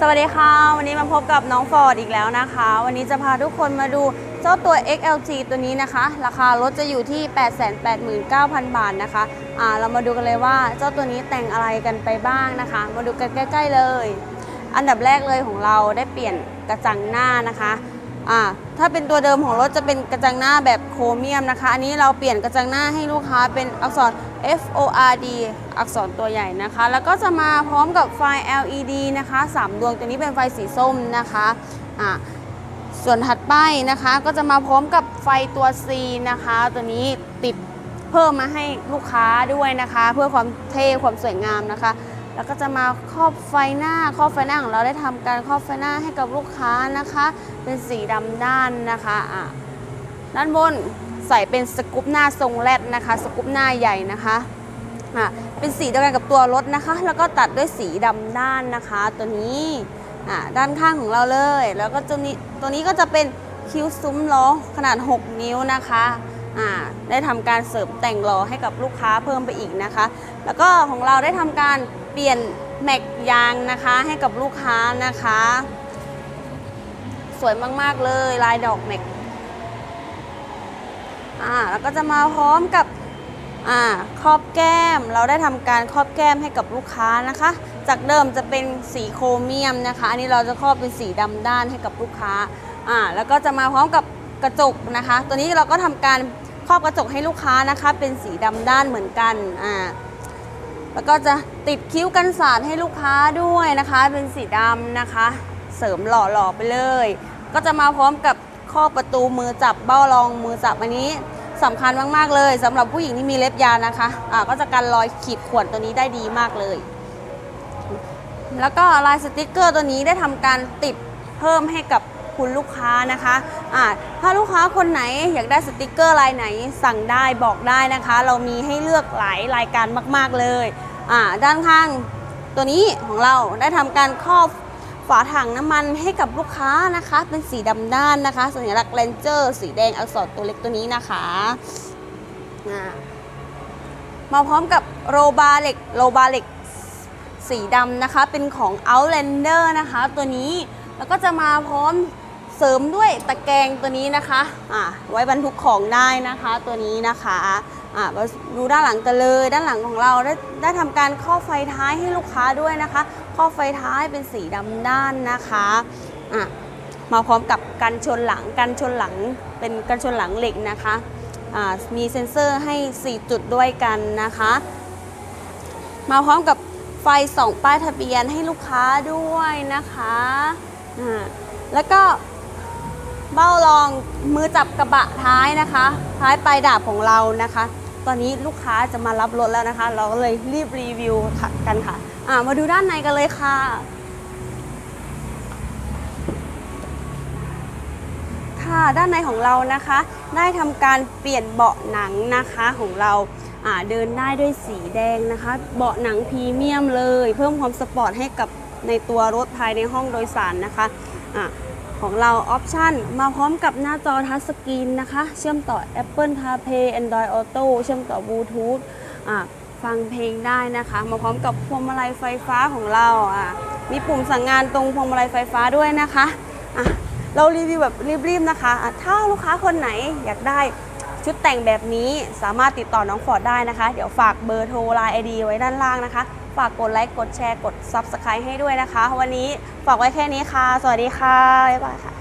สวัสดีค่ะ วันนี้มาพบกับน้องฟอร์ดอีกแล้วนะคะ วันนี้จะพาทุกคนมาดูเจ้าตัว XLG ตัวนี้นะคะ ราคารถจะอยู่ที่ 889,000 บาทนะคะอ่าเรามาดูกันเลยว่าเจ้าตัวนี้แต่งอะไรกันไปบ้างนะคะ มาดูกันใกล้ ๆ เลย อันดับแรกเลยของเราได้เปลี่ยนกระจังหน้านะคะ อ่าถ้าเป็นตัวเดิมของรถจะเป็นกระจังหน้าแบบโครเมียมนะคะ อันนี้เราเปลี่ยนกระจังหน้าให้ลูกค้าเป็นอักษร F O R D อักษรตัวใหญ่นะคะ แล้วก็จะมาพร้อมกับไฟ LED นะคะ 3 ดวงตัวนี้เป็นไฟสีส้มนะคะอ่าส่วนถัดไปนะคะก็จะมาพร้อมกับไฟตัว C นะคะ ตัวนี้ติดเพิ่มมาให้ลูกค้าด้วยนะคะ เพื่อความเท่ความสวยงามนะคะ แล้วก็จะมาครอบไฟหน้าครอบไฟหน้าของเราได้ทำการครอบไฟหน้าให้กับลูกค้านะคะ เป็นสีดำด้านนะคะอะด้านบนใส่เป็นสกูปหน้าทรงแรดนะคะ สกูปหน้าใหญ่นะคะอะเป็นสีเดียวกันกับตัวรถนะคะ แล้วก็ตัดด้วยสีดำด้านนะคะ ตัวนี้อะด้านข้างของเราเลย แล้วก็ตัวนี้ตัวนี้ก็จะเป็นคิ้วซุ้มล้อขนาด 6 นิ้วนะคะอ่าได้ทำการเสริมแต่งล้อให้กับลูกค้าเพิ่มไปอีกนะคะ แล้วก็ของเราได้ทำการเปลี่ยนแม็กยางนะคะให้กับลูกค้านะคะ สวยมาก ๆ เลย ลายดอกแม็กอ่าแล้วก็จะมาพร้อมกับอ่าครอบแก้มเราได้ทำการครอบแก้มให้กับลูกค้านะคะ จากเดิมจะเป็นสีโครเมียมนะคะ อันนี้เราจะครอบเป็นสีดำด้านให้กับลูกค้าอ่าแล้วก็จะมาพร้อมกับกระจกนะคะ ตัวนี้เราก็ทำการครอบกระจกให้ลูกค้านะคะ เป็นสีดำด้านเหมือนกันอ่าแล้วก็จะติดคิ้วกันสาดให้ลูกค้าด้วยนะคะ เป็นสีดำนะคะ เสริมหล่อๆไปเลย ก็จะมาพร้อมกับข้อประตูมือจับเบ้ารองมือจับอันนี้สำคัญมากๆเลยสำหรับผู้หญิงที่มีเล็บยาวนะคะอ่าก็จะกันรอยขีดข่วนตัวนี้ได้ดีมากเลย แล้วก็ลายสติกเกอร์ตัวนี้ได้ทำการติดเพิ่มให้กับคุณลูกค้านะคะอ่าถ้าลูกค้าคนไหนอยากได้สติกเกอร์ลายไหนสั่งได้บอกได้นะคะ เรามีให้เลือกหลายรายการมาก ๆเลยอ่าด้านข้างตัวนี้ของเราได้ทำการครอบ ฝาถังน้ำมันให้กับลูกค้านะคะ เป็นสีดำด้านนะคะ สัญลักษณ์เลนเจอร์สีแดงอักษรตัวเล็กตัวนี้นะคะมาพร้อมกับโรบาเหล็กโรบาเหล็กสีดำนะคะ เป็นของ Outlander นะคะ ตัวนี้แล้วก็จะมาพร้อมเสริมด้วยตะแกรงตัวนี้นะคะอ่าไว้บรรทุกของได้นะคะตัวนี้นะคะอ่ามาดูด้านหลังกันเลย ด้านหลังของเราได้ได้ทำการข้อไฟท้ายให้ลูกค้าด้วยนะคะ ข้อไฟท้ายเป็นสีดำด้านนะคะอะมาพร้อมกับกันชนหลังกันชนหลังเป็นกันชนหลังเหล็กนะคะอ่ามีเซ็นเซอร์ให้ 4 จุดด้วยกันนะคะ มาพร้อมกับไฟส่องป้ายทะเบียนให้ลูกค้าด้วยนะคะอ่าแล้วก็เบ้ารองมือจับกระบะท้ายนะคะ ท้ายปลายดาบของเรานะคะ ตอนนี้ลูกค้าจะมารับรถแล้วนะคะ เราก็เลยรีบรีวิวกันค่ะอ่ามาดูด้านในกันเลยค่ะค่ะด้านในของเรานะคะ ได้ทำการเปลี่ยนเบาะหนังนะคะของเราเดินได้ด้วยสีแดงนะคะ เบาะหนังพรีเมียมเลย เพิ่มความสปอร์ตให้กับในตัวรถภายในห้องโดยสารนะคะะ ของเราออปชันมาพร้อมกับหน้าจอทัชสกรีนนะคะ เชื่อมต่อ Apple CarPlay Android Auto เชื่อมต่อบลูทูธฟังเพลงได้นะคะ มาพร้อมกับพวงมาลัยไฟฟ้าของเราอะมีปุ่มสั่งงานตรงพวงมาลัยไฟฟ้าด้วยนะคะอะเรารีวิวแบบรีบๆนะคะะถ้าลูกค้าคนไหนอยากได้ชุดแต่งแบบนี้สามารถติดต่อน้องฟอร์ดได้นะคะ เดี๋ยวฝากเบอร์โทรไลน์ไอดีไว้ด้านล่างนะคะ ฝากกดไลค์ กดแชร์ กด Subscribe ให้ด้วยนะคะ วันนี้ฝากไว้แค่นี้ค่ะ สวัสดีค่ะ บ๊ายบายค่ะ